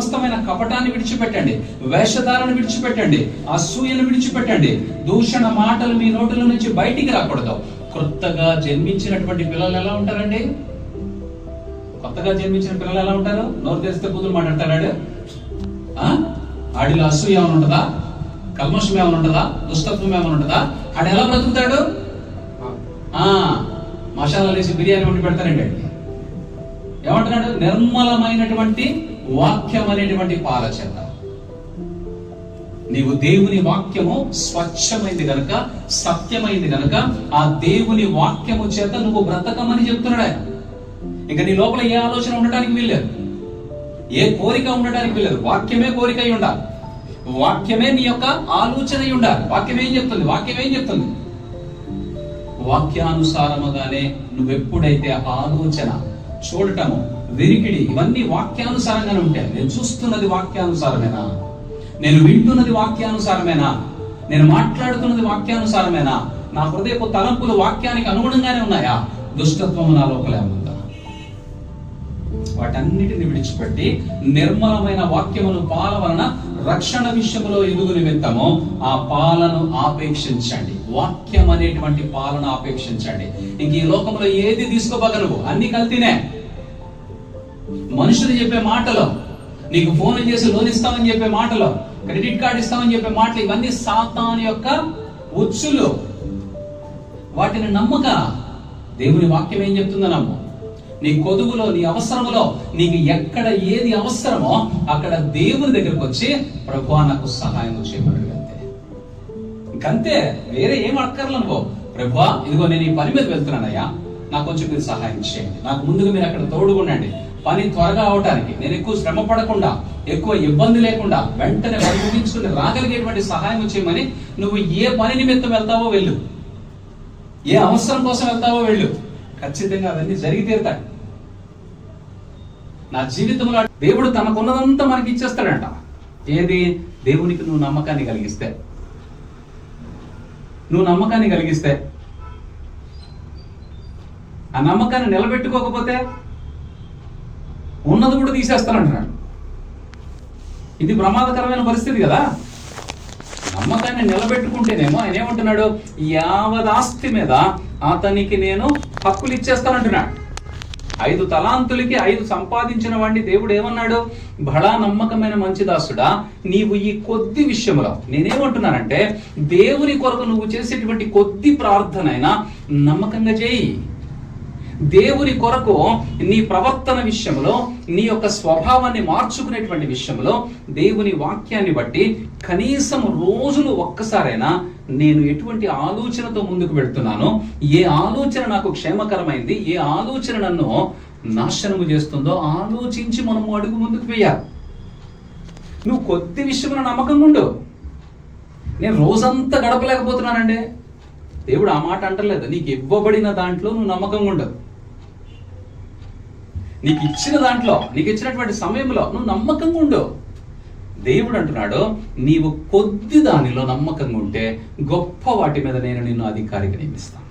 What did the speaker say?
సమస్తమైన కపటాన్ని విడిచిపెట్టండి వేషధారను విడిచిపెట్టండి అసూయను విడిచిపెట్టండి. దూషణ మాటలు మీ నోటుల నుంచి బయటికి రాకూడదు. కొత్తగా జన్మించినటువంటి పిల్లలు ఎలా ఉంటారండి? కొత్తగా జన్మించిన పిల్లలు ఎలా ఉంటారు? నోరు తెరిస్తే కూతురు మాట్లాడతాడు. ఆ? ఆడిలో అసూయ ఏమైనా ఉంటుందా? కల్మషం ఏమైనా ఉంటుందా? దుష్టత్వం ఏమైనా ఉంటుందా? ఆడు ఎలా బ్రతుకుతాడు? ఆ మసాలా వేసి బిర్యానీ వండి పెడతారండి. ఏమంటున్నాడు? నిర్మలమైనటువంటి వాక్యం అనేటువంటి పాల నీవు దేవుని వాక్యము స్వచ్ఛమైంది గనక సత్యమైంది గనక ఆ దేవుని వాక్యము చేత నువ్వు బ్రతకమని చెప్తున్నాడు ఆయన. ఇంకా నీ లోపల ఏ ఆలోచన ఉండటానికి వీల్లేదు. ఏ కోరిక ఉండటానికి వీల్లేదు. వాక్యమే కోరిక అయి ఉండాలి. వాక్యమే నీ యొక్క ఆలోచన అయి ఉండాలి. వాక్యం ఏం చెప్తుంది? వాక్యం ఏం చెప్తుంది? వాక్యానుసారముగానే నువ్వెప్పుడైతే ఆలోచన చూడటము వినికిడి ఇవన్నీ వాక్యానుసారంగానే ఉంటాయి. నేను చూస్తున్నది వాక్యానుసారమేనా? నేను వింటున్నది వాక్యానుసారమేనా? నేను మాట్లాడుతున్నది వాక్యానుసారమేనా? నా హృదయపు తలంపులు వాక్యానికి అనుగుణంగానే ఉన్నాయా? దుష్టత్వము నా లోపల వాటన్నిటిని విడిచిపెట్టి నిర్మలమైన వాక్యమును పాల వలన రక్షణ విషయంలో ఎదుగు నిమిత్తము ఆ పాలను ఆపేక్షించండి. వాక్యం అనేటువంటి పాలన అపేక్షించండి. ఇంక ఈ లోకంలో ఏది తీసుకోబగలవు అన్ని కల్తీనే. మనుషులు చెప్పే మాటలు నీకు ఫోన్ చేసి లోన్ ఇస్తామని చెప్పే మాటలు క్రెడిట్ కార్డు ఇస్తామని చెప్పే మాటలు ఇవన్నీ సాతాన్ యొక్క ఉచ్చులు. వాటిని నమ్మక. దేవుని వాక్యం ఏం చెప్తుందో నమ్ము. నీ కొదువులో నీ అవసరములో నీకు ఎక్కడ ఏది అవసరమో అక్కడ దేవుని దగ్గరకు వచ్చి ప్రభు నాకు సహాయం చేయమన్నాడు ఇంకంతే వేరే ఏం అక్కర్లేదు నువ్వు ఇదిగో నేను ఈ పని మీద వెళ్తున్నానయ్యా. నాకు కొంచెం మీరు సహాయం చేయండి. నాకు ముందుగా మీరు అక్కడ తోడుగుండండి. పని త్వరగా అవటానికి నేను ఎక్కువ శ్రమ పడకుండా ఎక్కువ ఇబ్బంది లేకుండా వెంటనే పని ముగించుకుని రాగలిగేటువంటి సహాయం చేయమని నువ్వు ఏ పని నిమిత్తం వెళ్తావో వెళ్ళు. ఏ అవసరం కోసం వెళ్తావో వెళ్ళు. ఖచ్చితంగా అవన్నీ జరిగి తీరుతాయి. నా జీవితంలో దేవుడు తనకున్నదంతా మనకి ఇచ్చేస్తాడంట. ఏది? దేవునికి నువ్వు నమ్మకాన్ని కలిగిస్తే. నువ్వు నమ్మకాన్ని కలిగిస్తే. ఆ నమ్మకాన్ని నిలబెట్టుకోకపోతే ఉన్నది కూడా తీసేస్తానంటున్నాడు. ఇది ప్రమాదకరమైన పరిస్థితి కదా. నమ్మకాన్ని నిలబెట్టుకుంటేనేమో ఆయన ఏమంటున్నాడు? యావదాస్తి మీద అతనికి నేను హక్కులు ఇచ్చేస్తానంటున్నాడు. ఐదు తలాంతులకి ఐదు సంపాదించిన వాడిని దేవుడు ఏమన్నాడు? బడా నమ్మకమైన మంచి దాసుడా నీవు ఈ కొద్ది విషయంలో నేనేమంటున్నానంటే దేవుని కొరకు నువ్వు చేసేటువంటి కొద్ది ప్రార్థనైనా నమ్మకంగా చేయి. దేవుని కొరకు నీ ప్రవర్తన విషయంలో నీ యొక్క స్వభావాన్ని మార్చుకునేటువంటి విషయంలో దేవుని వాక్యాన్ని బట్టి కనీసం రోజులు ఒక్కసారైనా నేను ఎటువంటి ఆలోచనతో ముందుకు వెళ్తున్నానో ఏ ఆలోచన నాకు క్షేమకరమైంది ఏ ఆలోచన నన్ను నాశనము చేస్తుందో ఆలోచించి మనము అడుగు ముందుకు వేయాలి. నువ్వు కొద్ది విషయంలో నమ్మకంగా ఉండు. నేను రోజంతా గడపలేకపోతున్నానండి. దేవుడు ఆ మాట అంటలేదు. నీకు ఇవ్వబడిన దాంట్లో నువ్వు నమ్మకంగా ఉండవు నీకు ఇచ్చిన దాంట్లో నీకు ఇచ్చినటువంటి సమయంలో నువ్వు నమ్మకంగా ఉండు. దేవుడు అంటున్నాడు నీవు కొద్ది దానిలో నమ్మకంగా ఉంటే గొప్ప వాటి మీద నేను నిన్ను అధికారిగా నియమిస్తాను.